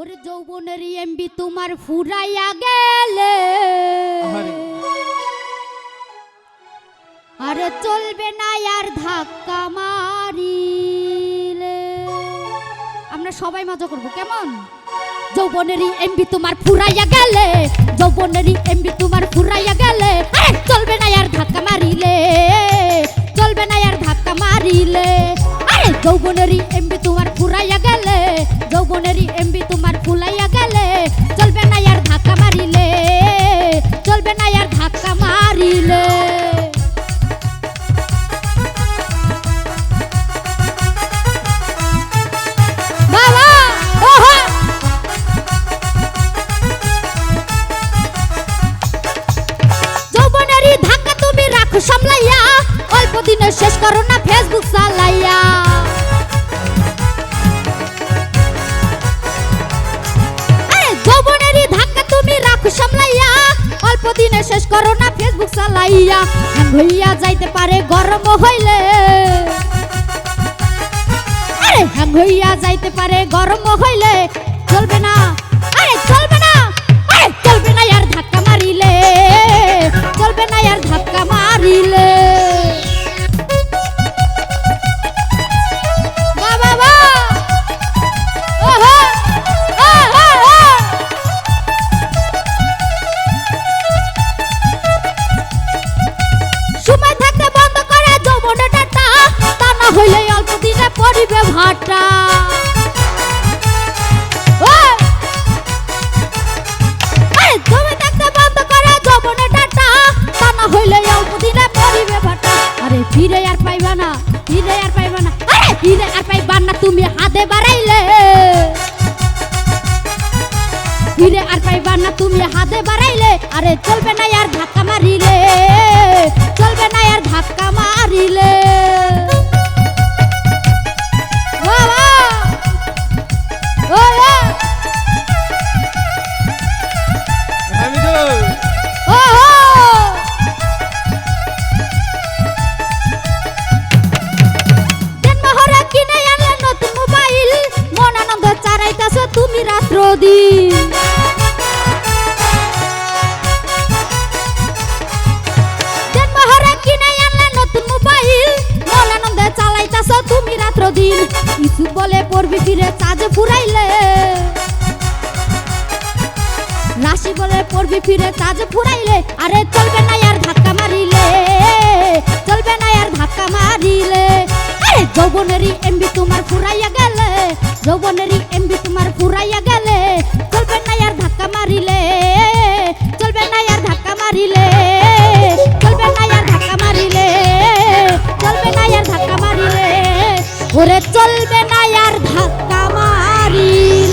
ওর যৌবনের এমবি তোমার ফুরাইয়া গেলে। আর চলবে না আর ধাক্কা মারিলে। আমরা সবাই মজা করব কেমন? যৌবনেরই এমবি তোমার ফুরাইয়া গেলে যৌবনেরই এমবি তোমার ফুরাইয়া গেলে আরে চলবে না আর ধাক্কা মারিলে। চলবে না আর ধাক্কা মারিলে। আরে যৌবনেরই এমবি তোমার ফুরাইয়া গেলে যৌবনেরই এমবি তোমার ফুলাইয়া গেলে চলবে না আর ধাক্কা মারিলে, চলবে না আর ধাক্কা মারিলে। সামলাইয়া, অল্প দিনে শেষ করো না ফেসবুক চালাইয়া। চালাইয়া হইয়া যাইতে পারে, গরম হইলে। আরে হ্যাং হইয়া যাইতে পারে, গরম হইলে। চলবে না। তুমি হাতে বাড়াইলে। ফিরে আর পাইবা না তুমি হাতে বাড়াইলে। আরে চলবে না আর ধাক্কা মারিলে। চলবে না আর ধাক্কা মারিলে। আনন্দে চালাইতাছ তুমি বলে পড়বি ফিরে, চাঁদে ফুরাইলে। রাশি বলে পড়বি ফিরে কাজ ফুরাইলে। আরে চলবে না আর ধাক্কা মারিলে। চলবে না আর ধাক্কা মারিলে। আরে যৌবনেরই এমবি তোমার ফুরাইয়া যৌবনেরই এমবি তোমার ঘুরাইয়া গেলে, চলবে না আর ধাক্কা মারিলে, চলবে না আর ধাক্কা মারিলে, চলবে না আর ধাক্কা মারিলে, চলবে না আর ধাক্কা মারিলে, ওরে চলবে না আর ধাক্কা মারিলে